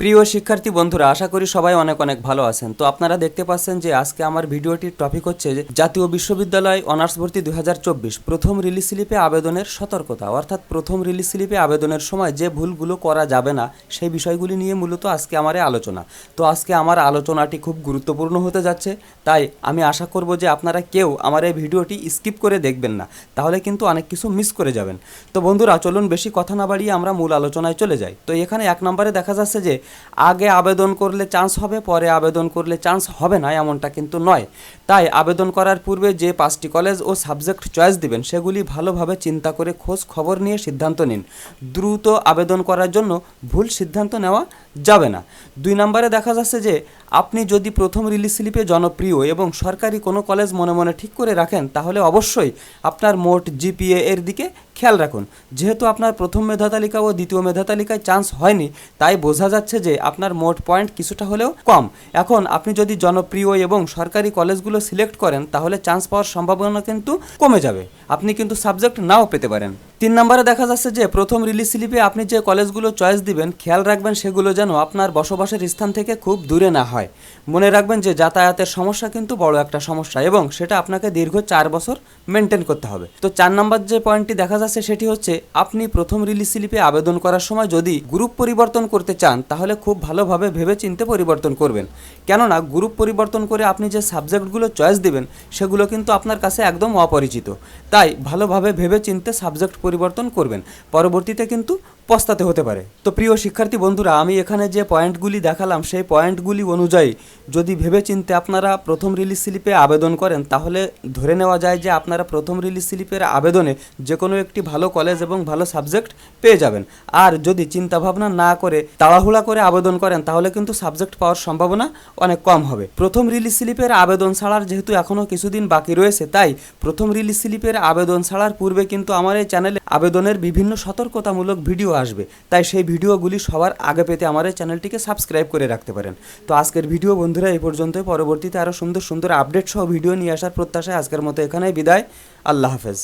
প্রিয় শিক্ষার্থী বন্ধুরা, আশা করি সবাই অনেক অনেক ভালো আছেন। তো আপনারা দেখতে পাচ্ছেন যে আজকে আমার ভিডিওটির টপিক হচ্ছে জাতীয় বিশ্ববিদ্যালয় অনার্স ভর্তি দু হাজার চব্বিশ প্রথম রিলিজ স্লিপে আবেদনের সতর্কতা। অর্থাৎ প্রথম রিলিজ স্লিপে আবেদনের সময় যে ভুলগুলো করা যাবে না, সেই বিষয়গুলি নিয়ে মূলত আজকে আমার আলোচনা। তো আজকে আমার আলোচনাটি খুব গুরুত্বপূর্ণ হতে যাচ্ছে, তাই আমি আশা করব যে আপনারা কেউ আমার এই ভিডিওটি স্কিপ করে দেখবেন না, তাহলে কিন্তু অনেক কিছু মিস করে যাবেন। তো বন্ধুরা, চলুন বেশি কথা না বাড়িয়ে আমরা মূল আলোচনায় চলে যাই। তো এখানে এক নম্বরে দেখা যাচ্ছে যে আগে আবেদন করলে চান্স হবে, পরে আবেদন করলে চান্স হবে না, এমনটা কিন্তু নয়। তাই আবেদন করার পূর্বে যে পাঁচটি কলেজ ও সাবজেক্ট চয়েস দিবেন, সেগুলি ভালোভাবে চিন্তা করে খোঁজ খবর নিয়ে সিদ্ধান্ত নিন। দ্রুত আবেদন করার জন্য ভুল সিদ্ধান্ত নেওয়া যাবে না। দুই নম্বরে দেখা যাচ্ছে যে, আপনি যদি প্রথম রিলিজ স্লিপে জনপ্রিয় এবং সরকারি কোনো কলেজ মনে মনে ঠিক করে রাখেন, তাহলে অবশ্যই আপনার মোট জিপিএ এর দিকে খেয়াল রাখুন, যেহেতু আপনার প্রথম মেধা তালিকা ও দ্বিতীয় মেধা তালিকায় চান্স হয়নি, তাই বোঝা যাচ্ছে যে আপনার মোট পয়েন্ট কিছুটা হলেও কম। এখন আপনি যদি জনপ্রিয় এবং সরকারি কলেজগুলো সিলেক্ট করেন, তাহলে চান্স পাওয়ার সম্ভাবনা কিন্তু কমে যাবে। আপনি কিন্তু সাবজেক্ট নাও পেতে পারেন। তিন নম্বরে দেখা যাচ্ছে যে প্রথম রিলিজ স্লিপে আপনি যে কলেজগুলো চয়েস দিবেন, খেয়াল রাখবেন সেগুলো যেন আপনার বসবাসের স্থান থেকে খুব দূরে না হয়। মনে রাখবেন যে যাতায়াতের সমস্যা কিন্তু বড় একটা সমস্যা এবং সেটা আপনাকে দীর্ঘ চার বছর মেনটেন করতে হবে। তো চার নম্বর যে পয়েন্টটি দেখা যাচ্ছে সেটি হচ্ছে, আপনি প্রথম রিলিজ স্লিপে আবেদন করার সময় যদি গ্রুপ পরিবর্তন করতে চান, তাহলে খুব ভালোভাবে ভেবে চিন্তে পরিবর্তন করবেন। কেননা গ্রুপ পরিবর্তন করে আপনি যে সাবজেক্টগুলো চয়েস দিবেন, সেগুলো কিন্তু আপনার কাছে একদম অপরিচিত। তাই ভালোভাবে ভেবে চিনতে সাবজেক্ট পরিবর্তন করবেন। পরবর্তীতে কিন্তু পস্তাতে হতে পারে। তো প্রিয় শিক্ষার্থী বন্ধুরা, আমি এখানে যে পয়েন্টগুলি দেখালাম, সেই পয়েন্টগুলি অনুযায়ী যদি ভেবে চিনতে আপনারা প্রথম রিলিজ স্লিপে আবেদন করেন, তাহলে ধরে নেওয়া যায় যে আপনারা প্রথম রিলিজ স্লিপের আবেদনে যে কোনো একটি ভালো কলেজ এবং ভালো সাবজেক্ট পেয়ে যাবেন। আর যদি চিন্তাভাবনা না করে তাড়াহুড়া করে আবেদন করেন, তাহলে কিন্তু সাবজেক্ট পাওয়ার সম্ভাবনা অনেক কম হবে। প্রথম রিলিজ স্লিপের আবেদন ছাড়ার যেহেতু এখনও কিছুদিন বাকি রয়েছে, তাই প্রথম রিলিজ স্লিপের আবেদন ছাড়ার পূর্বে কিন্তু আমার এই চ্যানেলে আবেদনের বিভিন্ন সতর্কতামূলক ভিডিও আসবে। তাই সেই ভিডিওগুলি সবার আগে পেতে আমার এই চ্যানেলটিকে সাবস্ক্রাইব করে রাখতে পারেন। তো আজকের ভিডিও বন্ধুরা এই পর্যন্তই। পরবর্তীতে আরও সুন্দর সুন্দর আপডেট সহ ভিডিও নিয়ে আসার প্রত্যাশায় আজকের মতো এখানেই বিদায়। আল্লাহ হাফেজ।